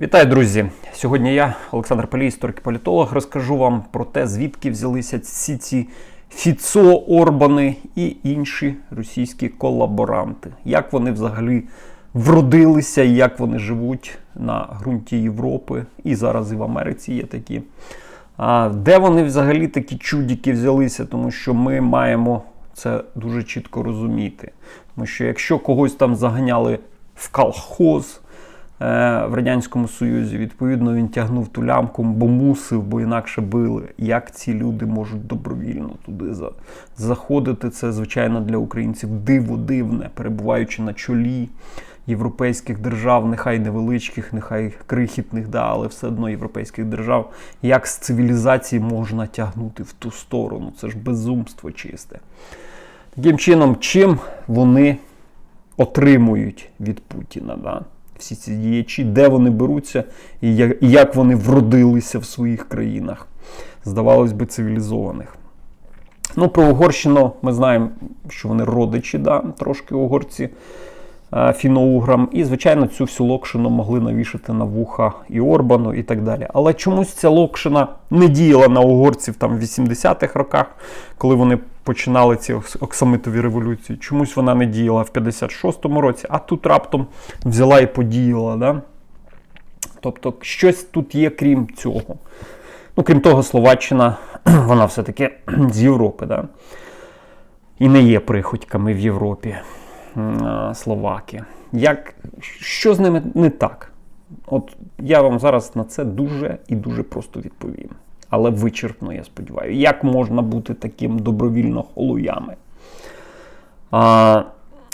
Вітаю, друзі! Сьогодні я, Олександр Палій, історик і політолог, розкажу вам про те, звідки взялися всі ці Фіцо, Орбани і інші російські колаборанти. Як вони взагалі вродилися, як вони живуть на ґрунті Європи, і зараз і в Америці є такі. А де вони взагалі такі чудики взялися, тому що ми маємо це дуже чітко розуміти. Тому що якщо когось там заганяли в колхоз, в Радянському Союзі. Відповідно, він тягнув ту лямку, бо мусив, бо інакше били. Як ці люди можуть добровільно туди заходити? Це, звичайно, для українців диво дивне, перебуваючи на чолі європейських держав, нехай невеличких, нехай крихітних, да, але все одно європейських держав. Як з цивілізації можна тягнути в ту сторону? Це ж безумство чисте. Таким чином, чим вони отримують від Путіна. Да? Всі ці діячі, де вони беруться і як, вони вродилися в своїх країнах, здавалось би, цивілізованих. Ну, про Угорщину ми знаємо, що вони родичі, да, трошки угорці фіно-уграм. І, звичайно, цю всю локшину могли навішати на вуха і Орбану, і так далі. Але чомусь ця локшина не діяла на угорців там в 80-х роках, коли вони починали ці оксамитові революції. Чомусь вона не діяла в 56-му році, а тут раптом взяла і подіяла. Да? Тобто, щось тут є крім цього. Ну, крім того, Словаччина, вона все-таки з Європи, да? і не є приходьками в Європі. А, Словаки. Як, що з ними не так? От я вам зараз на це дуже і дуже просто відповім. Але вичерпно, я сподіваюся. Як можна бути таким добровільно холуями? А,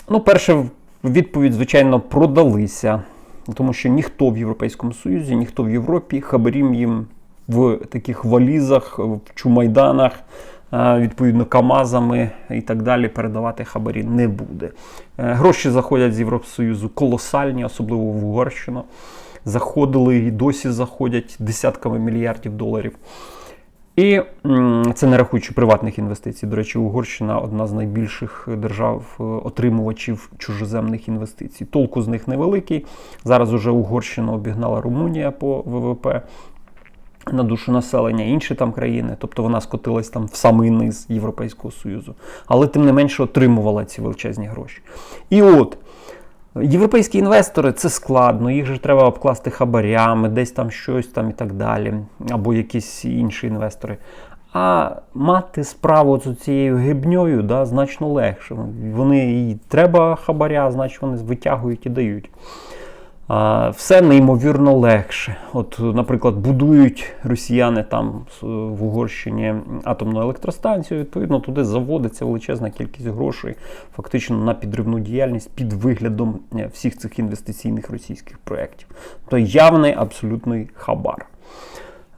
ну, перше, відповідь, звичайно, продалися. Тому що ніхто в Європейському Союзі, ніхто в Європі хабарім їм в таких валізах, в чумайданах, е, відповідно, КАМАЗами і так далі передавати хабарі не буде. Е, Гроші заходять з Євросоюзу колосальні, особливо в Угорщину. Заходили і досі заходять десятками мільярдів доларів. І це не рахуючи приватних інвестицій. До речі, Угорщина одна з найбільших держав е, чужоземних інвестицій. Толку з них невеликий. Зараз уже Угорщину обігнала Румунія по ВВП на душу населення, інші там країни, тобто вона скотилась там в самий низ Європейського Союзу, але тим не менше отримувала ці величезні гроші. І от. Європейські інвестори це складно, їх же треба обкласти хабарями, десь там щось там і так далі, або якісь інші інвестори. А мати справу з цією гибньою да, значно легше. Вони і треба хабаря, значить вони витягують і дають. Все неймовірно легше. От, наприклад, будують росіяни там в Угорщині атомну електростанцію. Відповідно, туди заводиться величезна кількість грошей, фактично на підривну діяльність під виглядом е, всіх цих інвестиційних російських проєктів. То явний абсолютний хабар.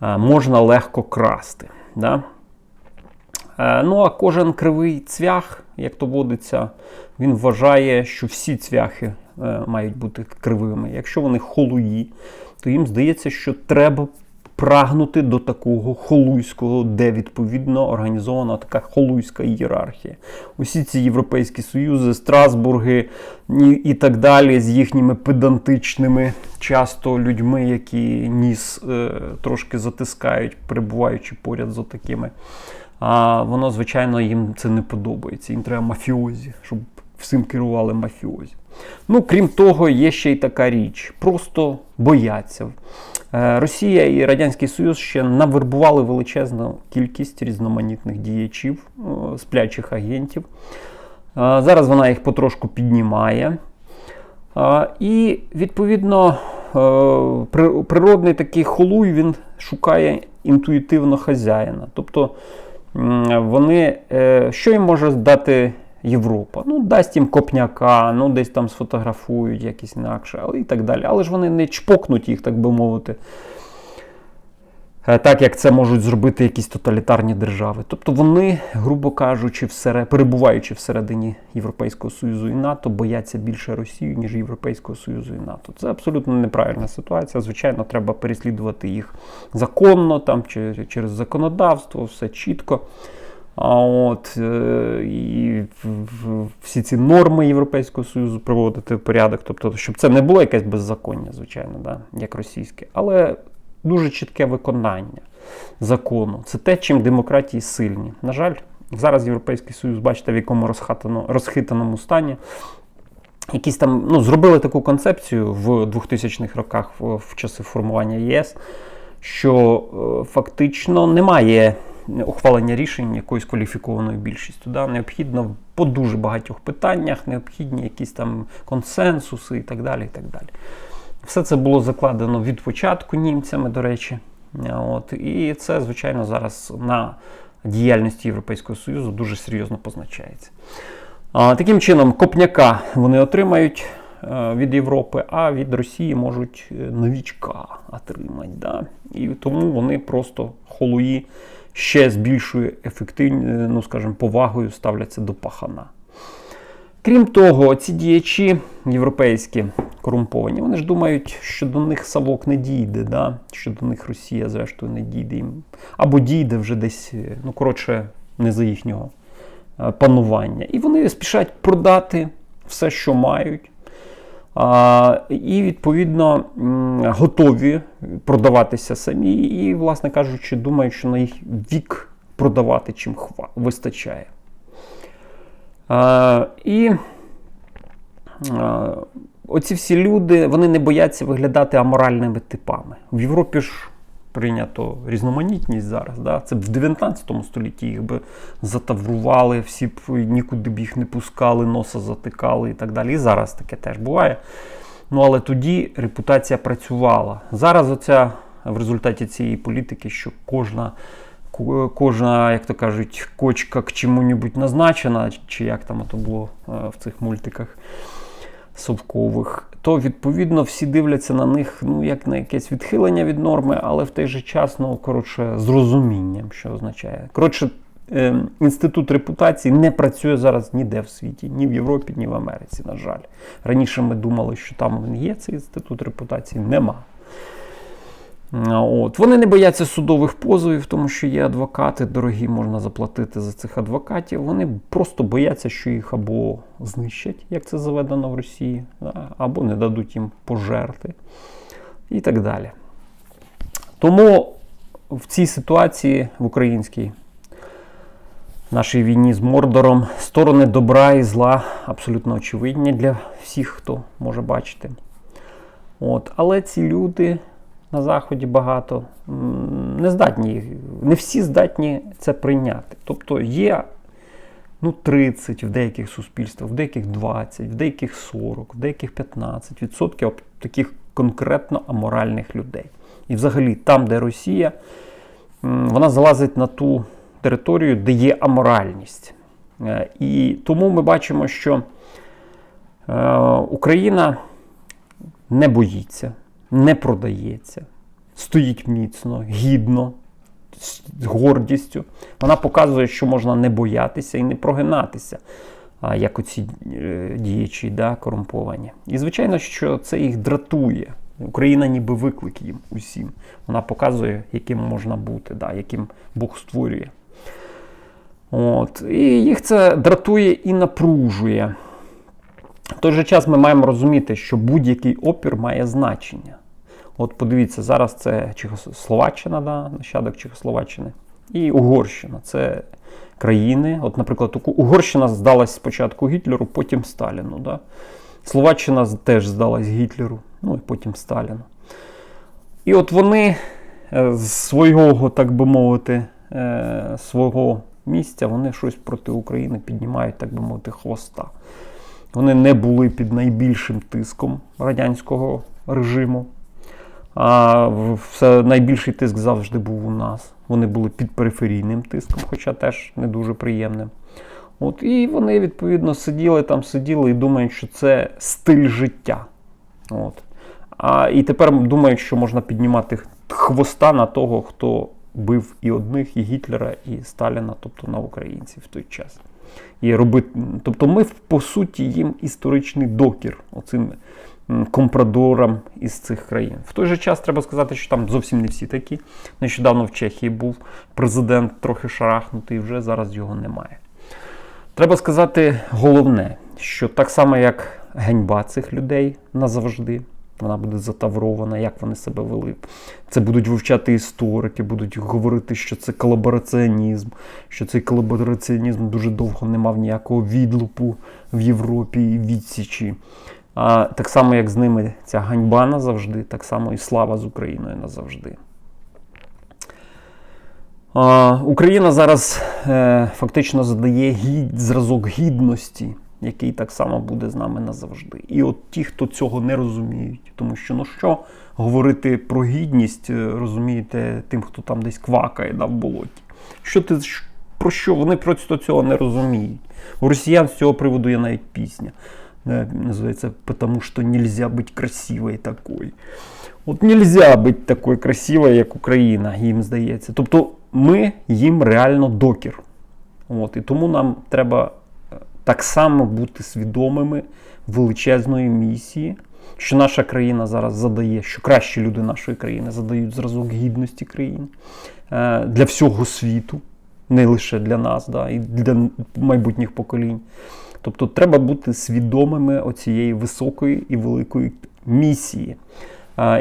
Можна легко красти. Да? Е, Ну, а кожен кривий цвях, як то водиться, він вважає, що всі цвяхи е, мають бути кривими. Якщо вони холуї, то їм здається, що треба прагнути до такого холуйського, де відповідно організована така холуйська ієрархія. Усі ці європейські союзи, Страсбурги і, так далі, з їхніми педантичними часто людьми, які ніс е, трошки затискають, перебуваючи поряд з такими. А воно, звичайно, їм це не подобається. Їм треба мафіозі, щоб всім керували мафіозі. Ну, крім того, є ще й така річ: просто бояться. Е, Росія і Радянський Союз ще навербували величезну кількість різноманітних діячів, е, сплячих агентів. Е, Зараз вона їх потрошку піднімає. І відповідно е, природний такий холуй він шукає інтуїтивно хазяїна. Тобто вони, е, що їм може дати Європа? Ну, дасть їм копняка, ну десь там сфотографують якісь інакше, але і так далі. Але ж вони не чпокнуть їх, так би мовити. е, Так як це можуть зробити якісь тоталітарні держави. Тобто вони, грубо кажучи, всере- перебуваючи всередині Європейського Союзу і НАТО, бояться більше Росію, ніж Європейського Союзу і НАТО. Це абсолютно неправильна ситуація. Звичайно, треба переслідувати їх законно, там, чи- через законодавство, все чітко. А от е, і всі ці норми Європейського Союзу приводити в порядок, тобто, щоб це не було якесь беззаконня, звичайно, да, як російське, але дуже чітке виконання закону. Це те, чим демократії сильні. На жаль, зараз Європейський Союз, бачите, в якому розхитаному стані. Якісь там ну, зробили таку концепцію в 2000-х роках в, в часи формування ЄС, що е, фактично немає ухвалення рішень якоюсь кваліфікованою більшістю. Да? Необхідно по дуже багатьох питаннях, необхідні якісь там консенсуси і так далі. І так далі. Все це було закладено від початку німцями, до речі. От, і це, звичайно, зараз на діяльності Європейського Союзу дуже серйозно позначається. А, таким чином, копняка вони отримають е, від Європи, а від Росії можуть е, новічка отримати. Да? І тому вони просто холуї ще з більшою ефективною, ну скажімо, повагою ставляться до пахана. Крім того, ці діячі європейські корумповані, вони ж думають, що до них Савок не дійде, да? що до них Росія, зрештою, не дійде їм. Або дійде вже десь, ну коротше, не за їхнього е, панування. І вони спішать продати все, що мають. І, відповідно, готові продаватися самі, і, власне кажучи, думають, що на їх вік продавати чим хва- вистачає. І оці всі люди вони не бояться виглядати аморальними типами. В Європі ж прийнято різноманітність зараз. Да? Це б в 19 столітті їх би затаврували, всі б нікуди б їх не пускали, носа затикали і так далі. І зараз таке теж буває. Ну але тоді репутація працювала. Зараз оця в результаті цієї політики, що кожна, кожна, як то кажуть, кочка к чому-небудь назначена, чи як там то було е, в цих мультиках совкових, то відповідно всі дивляться на них ну, як на якесь відхилення від норми, але в той же час, ну, коротше, з розумінням, що означає. Коротше, е, інститут репутації не працює зараз ніде в світі, ні в Європі, ні в Америці, на жаль. Раніше ми думали, що там він є, цей інститут репутації, нема. От. Вони не бояться судових позовів, тому що є адвокати, дорогі, можна заплатити за цих адвокатів. Вони просто бояться, що їх або знищать, як це заведено в Росії, або не дадуть їм пожерти і так далі. Тому в цій ситуації в українській нашій війні з Мордором сторони добра і зла абсолютно очевидні для всіх, хто може бачити. От. Але ці люди на Заході багато не здатні, не всі здатні це прийняти. Тобто є ну, 30 в деяких суспільствах, в деяких 20, в деяких 40, в деяких 15 відсотків таких конкретно аморальних людей. І взагалі там, де Росія, вона залазить на ту територію, де є аморальність. Е, І тому ми бачимо, що е, Україна не боїться, не продається, стоїть міцно, гідно, з гордістю. Вона показує, що можна не боятися і не прогинатися, як оці е, діячі да, корумповані. І звичайно, що це їх дратує. Україна ніби виклик їм усім. Вона показує, яким можна бути, да, яким Бог створює. От. І їх це дратує і напружує. В той же час ми маємо розуміти, що будь-який опір має значення. От подивіться, зараз це Чехословаччина, да, нащадок Чехословаччини, і Угорщина. Це країни. От, наприклад, Угорщина здалась спочатку Гітлеру, потім Сталіну. Да? Словаччина теж здалась Гітлеру, ну і потім Сталіну. І от вони е, з свого, так би мовити, е, свого місця, вони щось проти України піднімають, так би мовити, хвоста. Вони не були під найбільшим тиском радянського режиму. А все, найбільший тиск завжди був у нас. Вони були під периферійним тиском, хоча теж не дуже приємним. От, і вони, відповідно, сиділи там, сиділи і думають, що це стиль життя. От. А, і тепер думають, що можна піднімати хвоста на того, хто бив і одних, і Гітлера, і Сталіна, тобто на українців в той час. І робити, тобто ми, по суті, їм історичний докір оцим компрадорам із цих країн. В той же час треба сказати, що там зовсім не всі такі. Нещодавно в Чехії був президент трохи шарахнутий, вже зараз його немає. Треба сказати головне, що так само, як ганьба цих людей назавжди, вона буде затаврована, як вони себе вели. Це будуть вивчати історики, будуть говорити, що це колабораціонізм, що цей колабораціонізм дуже довго не мав ніякого відлупу в Європі і відсічі. А так само, як з ними ця ганьба назавжди, так само і слава з Україною назавжди. А, Україна зараз е, фактично задає гід, зразок гідності, який так само буде з нами назавжди. І от ті, хто цього не розуміють, тому що ну що говорити про гідність, е, розумієте, тим, хто там десь квакає да, в болоті. Що ти про що? Вони просто цього не розуміють. У росіян з цього приводу є навіть пісня. Е, Називається «Потому що нельзя бути красивою такою. От нельзя бути такою красивою, як Україна, їм здається. Тобто ми їм реально докір. От, і тому нам треба е, так само бути свідомими величезної місії, що наша країна зараз задає, що кращі люди нашої країни задають зразок гідності країни е, для всього світу, не лише для нас, да, і для майбутніх поколінь. Тобто треба бути свідомими оцієї високої і великої місії.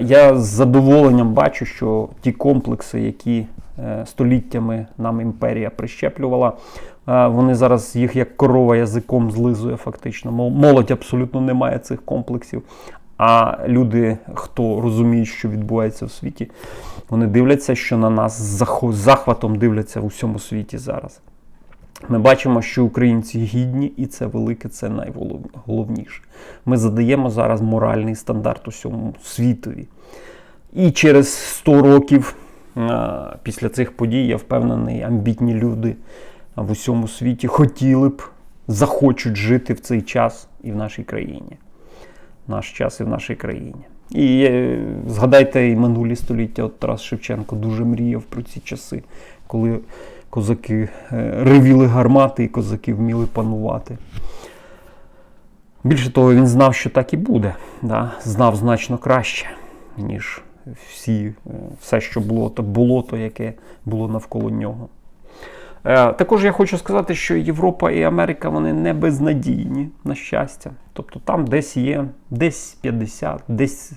Я з задоволенням бачу, що ті комплекси, які е, століттями нам імперія прищеплювала, вони зараз їх як корова язиком злизує фактично. Мол- Молодь абсолютно не має цих комплексів. А люди, хто розуміє, що відбувається в світі, вони дивляться, що на нас з захватом дивляться в усьому світі зараз. Ми бачимо, що українці гідні, і це велике, це найголовніше. Ми задаємо зараз моральний стандарт усьому світові. І через 100 років після цих подій, я впевнений, амбітні люди в усьому світі хотіли б, захочуть жити в цей час і в нашій країні. Наш час і в нашій країні. І е, згадайте і минулі століття, от Тарас Шевченко дуже мріяв про ці часи, коли козаки е, ревіли гармати і козаки вміли панувати. Більше того, він знав, що так і буде. Да? Знав значно краще, ніж всі, е, все, що було, то болото, яке було навколо нього. Е, Також я хочу сказати, що Європа і Америка вони не безнадійні, на щастя. Тобто там десь є десь 50, десь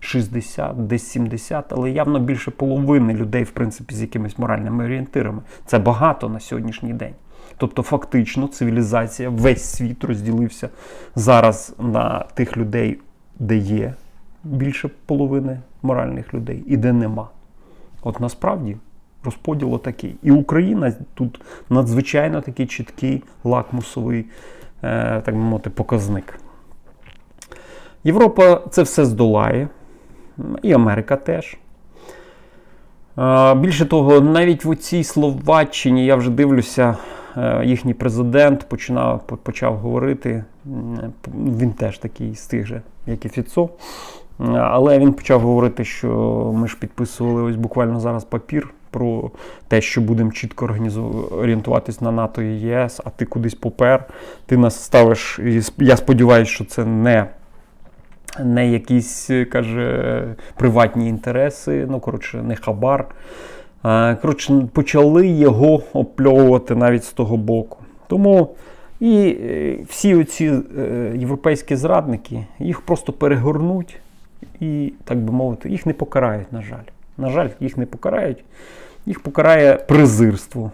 60, десь 70, але явно більше половини людей, в принципі, з якимись моральними орієнтирами. Це багато на сьогоднішній день. Тобто, фактично, цивілізація, весь світ розділився зараз на тих людей, де є більше половини моральних людей і де нема. От насправді розподіл такий. І Україна тут надзвичайно такий чіткий лакмусовий, е, так би мовити, показник. Європа це все здолає, і Америка теж. Більше того, навіть в цій Словаччині я вже дивлюся, е, їхній президент починав, почав говорити. Він теж такий з тих же, як і Фіцо. Але він почав говорити, що ми ж підписували ось буквально зараз папір про те, що будемо чітко орієнтуватись на НАТО і ЄС, а ти кудись попер, ти нас ставиш. Я сподіваюся, що це не. Не якісь, е, каже, приватні інтереси, ну, коротше, не хабар. Коротше, почали його опльовувати навіть з того боку. Тому і е, всі оці е, європейські зрадники їх просто перегорнуть і, так би мовити, їх не покарають, на жаль. На жаль, їх не покарають. Їх покарає презирство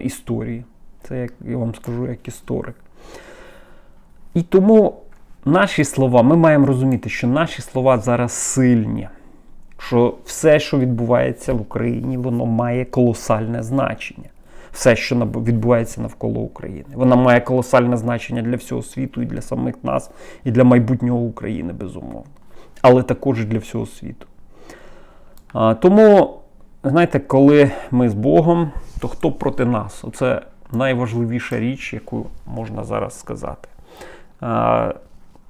історії. Це як я вам скажу, як історик. І тому наші слова, ми маємо розуміти, що наші слова зараз сильні. Що все, що відбувається в Україні, воно має колосальне значення. Все, що відбувається навколо України. Вона має колосальне значення для всього світу і для самих нас, і для майбутнього України, безумовно. Але також і для всього світу. А, тому, знаєте, коли ми з Богом, то хто проти нас? Оце найважливіша річ, яку можна зараз сказати. А,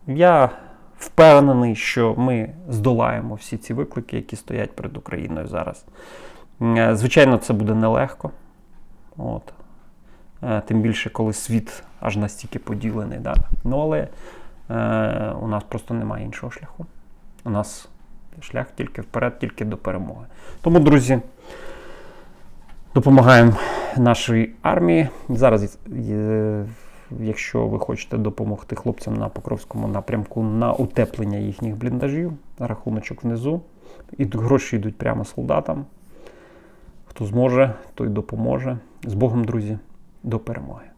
я впевнений, що ми здолаємо всі ці виклики, які стоять перед Україною зараз. Е, Звичайно, це буде нелегко. От. Е, Тим більше, коли світ аж настільки поділений. Да. Ну, але Е, у нас просто немає іншого шляху. У нас шлях тільки вперед, тільки до перемоги. Тому, друзі, допомагаємо нашій армії. Зараз, е, якщо ви хочете допомогти хлопцям на Покровському напрямку на утеплення їхніх бліндажів, рахуночок внизу. І гроші йдуть прямо солдатам. Хто зможе, той допоможе. З Богом, друзі, до перемоги.